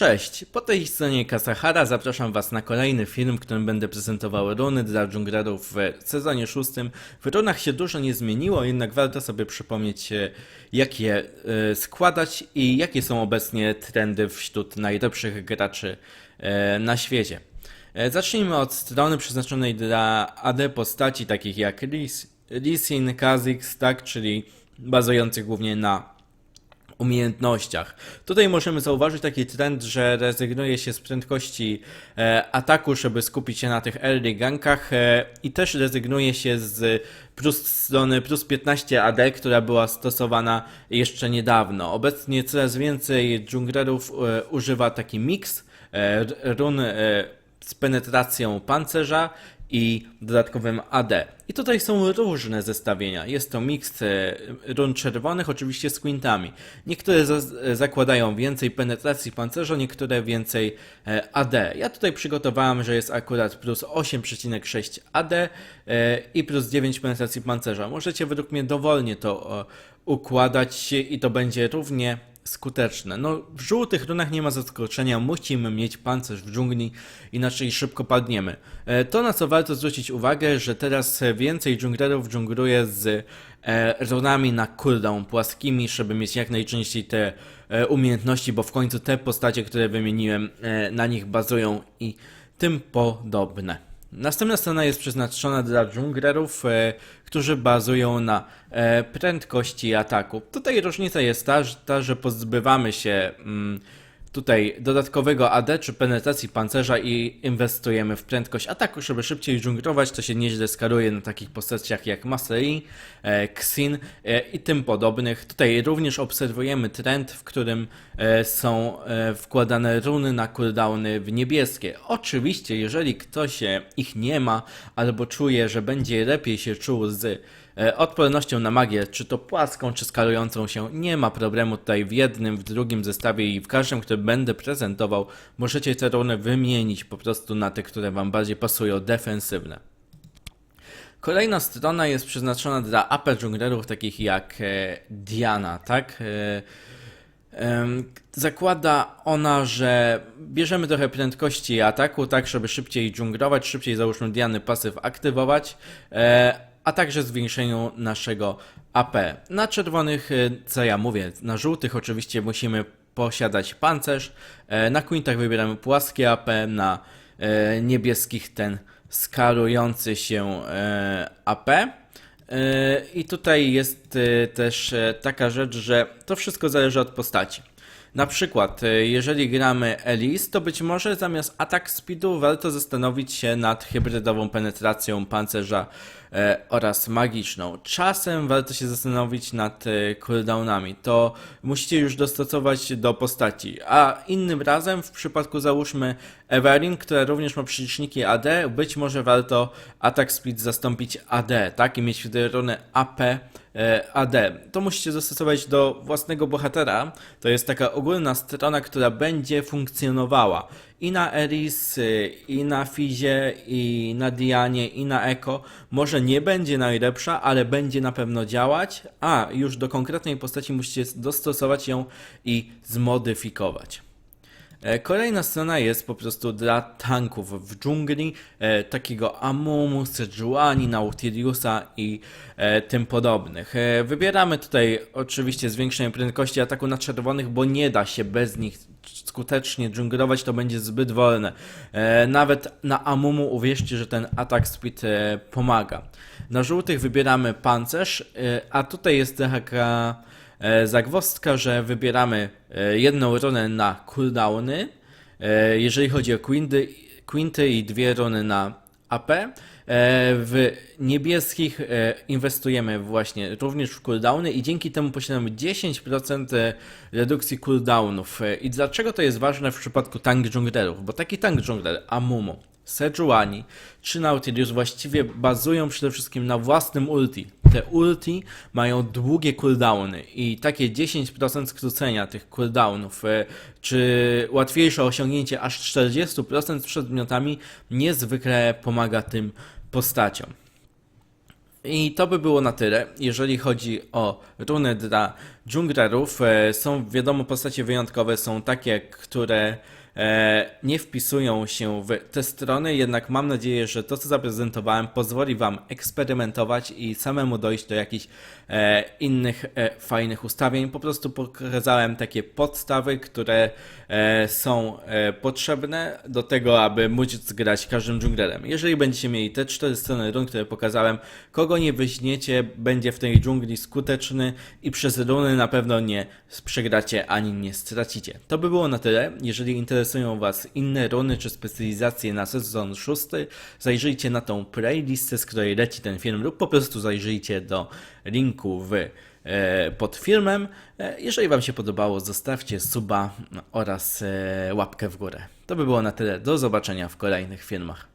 Cześć, po tej stronie Kasahara zapraszam Was na kolejny film, w którym będę prezentował runy dla dżunglerów w sezonie szóstym. W runach się dużo nie zmieniło, jednak warto sobie przypomnieć e, jak je e, składać i jakie są obecnie trendy wśród najlepszych graczy e, na świecie. Zacznijmy od strony przeznaczonej dla AD postaci takich jak Lis, Lisin, Kha'Zix, tak, czyli bazujących głównie na umiejętnościach. Tutaj możemy zauważyć taki trend, że rezygnuje się z prędkości e, ataku, żeby skupić się na tych early gankach e, i też rezygnuje się z plus strony plus 15 AD, która była stosowana jeszcze niedawno. Obecnie coraz więcej dżunglerów e, używa taki r- run z penetracją pancerza i dodatkowym AD. I tutaj są różne zestawienia. Jest to miks e, run czerwonych, oczywiście z quintami. Niektóre za- zakładają więcej penetracji pancerza, niektóre więcej e, AD. Ja tutaj przygotowałem, że jest akurat plus 8,6 AD e, i plus 9 penetracji pancerza. Możecie według mnie dowolnie to układać i to będzie równie skuteczne. No, w żółtych runach nie ma zaskoczenia, musimy mieć pancerz w dżungli, inaczej szybko padniemy. E, To, na co warto zwrócić uwagę, że teraz więcej dżunglerów dżungluje z e, runami na cooldown płaskimi, żeby mieć jak najczęściej te e, umiejętności, bo w końcu te postacie, które wymieniłem, na nich bazują i tym podobne. Następna strona jest przeznaczona dla dżunglerów, e, którzy bazują na e, prędkości ataku. Tutaj różnica jest ta, ta że pozbywamy się mm, tutaj dodatkowego AD czy penetracji pancerza i inwestujemy w prędkość ataku, żeby szybciej dżunglować. To się nieźle skaluje na takich postaciach jak Mastery, e, Xin e, i tym podobnych. Tutaj również obserwujemy trend, w którym e, są wkładane runy na cooldowny w niebieskie. Oczywiście, jeżeli ktoś ich nie ma albo czuje, że będzie lepiej się czuł z odpornością na magię, czy to płaską, czy skalującą się, nie ma problemu tutaj w jednym, w drugim zestawie i w każdym, który będę prezentował, możecie te runy wymienić po prostu na te, które wam bardziej pasują, defensywne. Kolejna strona jest przeznaczona dla upper junglerów takich jak e, Diana, tak? E, zakłada ona, że bierzemy trochę prędkości ataku, tak, żeby szybciej dżunglować, szybciej załóżmy Diany pasyw aktywować, e, a także zwiększeniu naszego AP. Na czerwonych, e, co ja mówię, na żółtych oczywiście musimy posiadać pancerz, e, na quintach wybieramy płaskie AP, na e, niebieskich ten skalujący się e, AP. I tutaj jest e, też taka rzecz, że to wszystko zależy od postaci. Na przykład, e, jeżeli gramy Elise, to być może zamiast atak speedu warto zastanowić się nad hybrydową penetracją pancerza e, oraz magiczną. Czasem warto się zastanowić nad e, cooldownami. To musicie już dostosować do postaci. A innym razem, w przypadku załóżmy Evelyn, która również ma przeliczniki AD, być może warto atak speed zastąpić AD, tak? I mieć wtedy AP AD. To musicie zastosować do własnego bohatera. To jest taka ogólna strona, która będzie funkcjonowała i na Eris, i na Fizie, i na Dianie, i na Eko. Może nie będzie najlepsza, ale będzie na pewno działać, a już do konkretnej postaci musicie dostosować ją i zmodyfikować. E, Kolejna strona jest po prostu dla tanków w dżungli, e, takiego Amumu, Sejuani, Nautiliusa i e, tym podobnych. Wybieramy tutaj oczywiście zwiększenie prędkości ataku na czerwonych, bo nie da się bez nich skutecznie dżunglować, to będzie zbyt wolne. Nawet na Amumu uwierzcie, że ten atak speed pomaga. Na żółtych wybieramy pancerz, a tutaj jest taka e, zagwozdka, że wybieramy e, jedną runę na cooldowny, e, jeżeli chodzi o quinty, quinty i dwie runy na AP. W niebieskich inwestujemy właśnie również w cooldowny i dzięki temu posiadamy 10% e, redukcji cooldownów. I dlaczego to jest ważne w przypadku tank dżunglerów? Bo taki tank dżungler, Amumu, Sejuani czy Nautilus właściwie bazują przede wszystkim na własnym ulti. Te ulti mają długie cooldowny i takie 10% skrócenia tych cooldownów, e, czy łatwiejsze osiągnięcie aż 40% z przedmiotami niezwykle pomaga tym postaciom. I to by było na tyle, jeżeli chodzi o runy dla dżunglerów. E, Są, wiadomo, postacie wyjątkowe, są takie, które nie wpisują się w te strony, jednak mam nadzieję, że to, co zaprezentowałem, pozwoli Wam eksperymentować i samemu dojść do jakichś e, innych e, fajnych ustawień. Po prostu pokazałem takie podstawy, które e, są e, potrzebne do tego, aby móc grać każdym dżunglerem. Jeżeli będziecie mieli te cztery strony run, które pokazałem, kogo nie weźmiecie, będzie w tej dżungli skuteczny i przez runy na pewno nie przegracie ani nie stracicie. To by było na tyle. Jeżeli interesują Was inne runy czy specjalizacje na sezon szósty, zajrzyjcie na tą playlistę, z której leci ten film lub po prostu zajrzyjcie do linku w e, pod filmem. E, Jeżeli Wam się podobało, zostawcie suba oraz e, łapkę w górę. To by było na tyle. Do zobaczenia w kolejnych filmach.